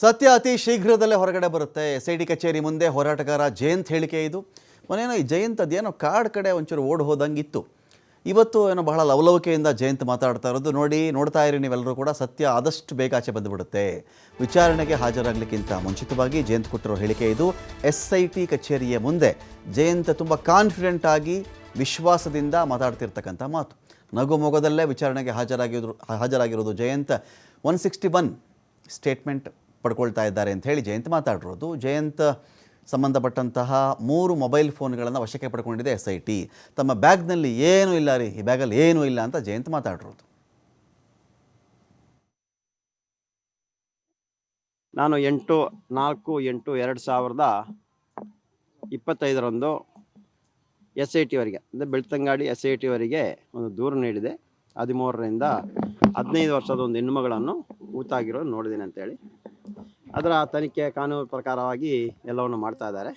ಸತ್ಯ ಅತಿ ಶೀಘ್ರದಲ್ಲೇ ಹೊರಗಡೆ ಬರುತ್ತೆ. ಎಸ್ ಐ ಡಿ ಕಚೇರಿ ಮುಂದೆ ಹೋರಾಟಗಾರ ಜಯಂತ್ ಹೇಳಿಕೆ ಇದು. ಮೊನ್ನೇನೋ ಈ ಜಯಂತ್ ಅದೇನೋ ಕಾಡ್ ಕಡೆ ಒಂಚೂರು ಓಡ್ ಹೋದಂಗಿತ್ತು. ಇವತ್ತು ಏನೋ ಬಹಳ ಲವಲವಿಕೆಯಿಂದ ಜಯಂತ್ ಮಾತಾಡ್ತಾ ಇರೋದು. ನೋಡಿ, ನೋಡ್ತಾ ಇರಿ ನೀವೆಲ್ಲರೂ ಕೂಡ ಸತ್ಯ ಆದಷ್ಟು ಬೇಗ ಆಚೆ ಬಂದುಬಿಡುತ್ತೆ. ವಿಚಾರಣೆಗೆ ಹಾಜರಾಗಲಿಕ್ಕಿಂತ ಮುಂಚಿತವಾಗಿ ಜಯಂತ್ ಕೊಟ್ಟಿರೋ ಹೇಳಿಕೆ ಇದು. ಎಸ್ ಐ ಟಿ ಕಚೇರಿಯ ಮುಂದೆ ಜಯಂತ್ ತುಂಬ ಕಾನ್ಫಿಡೆಂಟ್ ಆಗಿ ವಿಶ್ವಾಸದಿಂದ ಮಾತಾಡ್ತಿರ್ತಕ್ಕಂಥ ಮಾತು. ನಗು ಮೊಗದಲ್ಲೇ ವಿಚಾರಣೆಗೆ ಹಾಜರಾಗಿದ್ರು, ಹಾಜರಾಗಿರೋದು Jayant. One sixty one statement. ಪಡ್ಕೊಳ್ತಾ ಇದ್ದಾರೆ ಅಂತ ಹೇಳಿ ಜಯಂತ್ ಮಾತಾಡಿರೋದು. ಜಯಂತ್, ಸಂಬಂಧಪಟ್ಟಂತಹ ಮೂರು ಮೊಬೈಲ್ ಫೋನ್ಗಳನ್ನು ವಶಕ್ಕೆ ಪಡ್ಕೊಂಡಿದೆ ಎಸ್ ಐ ಟಿ. ತಮ್ಮ ಬ್ಯಾಗ್ನಲ್ಲಿ ಏನೂ ಇಲ್ಲ ರೀ, ಈ ಬ್ಯಾಗಲ್ಲಿ ಏನೂ ಇಲ್ಲ ಅಂತ ಜಯಂತ್ ಮಾತಾಡಿರೋದು. ನಾನು ಎಂಟು, ನಾಲ್ಕು, ಎಂಟು, ಎರಡು ಸಾವಿರದ ಇಪ್ಪತ್ತೈದರಂದು ಎಸ್ ಐ ಟಿವರೆಗೆ ಅಂದರೆ ಬೆಳ್ತಂಗಾಡಿ ಎಸ್ ಐ ಟಿವರೆಗೆ ಒಂದು ದೂರು ನೀಡಿದೆ. ಹದಿಮೂರರಿಂದ ಹದಿನೈದು ವರ್ಷದ ಒಂದು ಹೆಣ್ಣುಮಗಳನ್ನು ಊತಾಗಿರೋದು ನೋಡಿದ್ದೀನಿ ಅಂತೇಳಿ ಅದರ ತನಿಖೆ ಕಾನೂನು ಪ್ರಕಾರವಾಗಿ ಎಲ್ಲವನ್ನು ಮಾಡ್ತಾ ಇದ್ದಾರೆ.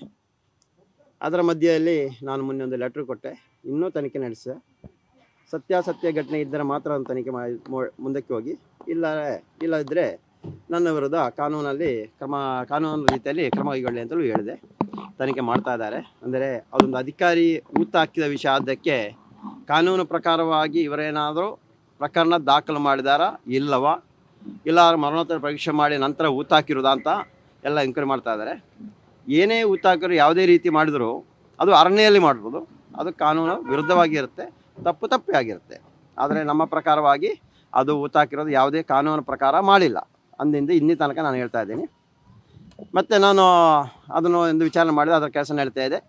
ಅದರ ಮಧ್ಯೆಯಲ್ಲಿ ನಾನು ಮೊನ್ನೆ ಒಂದು ಲೆಟ್ರ್ ಕೊಟ್ಟೆ. ಇನ್ನೂ ತನಿಖೆ ನಡೆಸಿದೆ. ಸತ್ಯಾಸತ್ಯ ಘಟನೆ ಇದ್ದರೆ ಮಾತ್ರ ಒಂದು ತನಿಖೆ ಮಾಡಿ ಮುಂದಕ್ಕೆ ಹೋಗಿ. ಇಲ್ಲ ಇಲ್ಲದಿದ್ದರೆ ನನ್ನ ವಿರುದ್ಧ ಕಾನೂನಲ್ಲಿ ಕ್ರಮ, ಕಾನೂನು ರೀತಿಯಲ್ಲಿ ಕ್ರಮ ಕೈಗೊಳ್ಳಿ ಅಂತಲೂ ಹೇಳಿದೆ. ತನಿಖೆ ಮಾಡ್ತಾ ಇದ್ದಾರೆ. ಅಂದರೆ ಅದೊಂದು ಅಧಿಕಾರಿ ಊತ ಹಾಕಿದ ವಿಷಯ ಅದಕ್ಕೆ ಕಾನೂನು ಪ್ರಕಾರವಾಗಿ ಇವರೇನಾದರೂ ಪ್ರಕರಣ ದಾಖಲು ಮಾಡಿದಾರಾ? ಇಲ್ಲವಾ? ಇಲ್ಲ ಮರಣೋತ್ತರ ಪರೀಕ್ಷೆ ಮಾಡಿ ನಂತರ ಊತ ಅಂತ ಎಲ್ಲ ಎಂಕ್ವೈರಿ ಮಾಡ್ತಾ ಇದ್ದಾರೆ ಏನೇ ಊತ ಯಾವುದೇ ರೀತಿ ಮಾಡಿದರೂ ಅದು ಅರಣ್ಯಲ್ಲಿ ಮಾಡ್ಬೋದು. ಅದು ಕಾನೂನು ವಿರುದ್ಧವಾಗಿ ಇರುತ್ತೆ, ತಪ್ಪು ತಪ್ಪೇ ಆಗಿರುತ್ತೆ. ಆದರೆ ನಮ್ಮ ಪ್ರಕಾರವಾಗಿ ಅದು ಊತ ಯಾವುದೇ ಕಾನೂನು ಪ್ರಕಾರ ಮಾಡಿಲ್ಲ. ಅಂದಿಂದ ಇನ್ನಿ ತನಕ ನಾನು ಹೇಳ್ತಾ ಇದ್ದೀನಿ. ಮತ್ತು ನಾನು ಅದನ್ನು ಒಂದು ವಿಚಾರಣೆ ಮಾಡಿದ ಅದರ ಕೆಲಸ ನಡೀತಾ ಇದೆ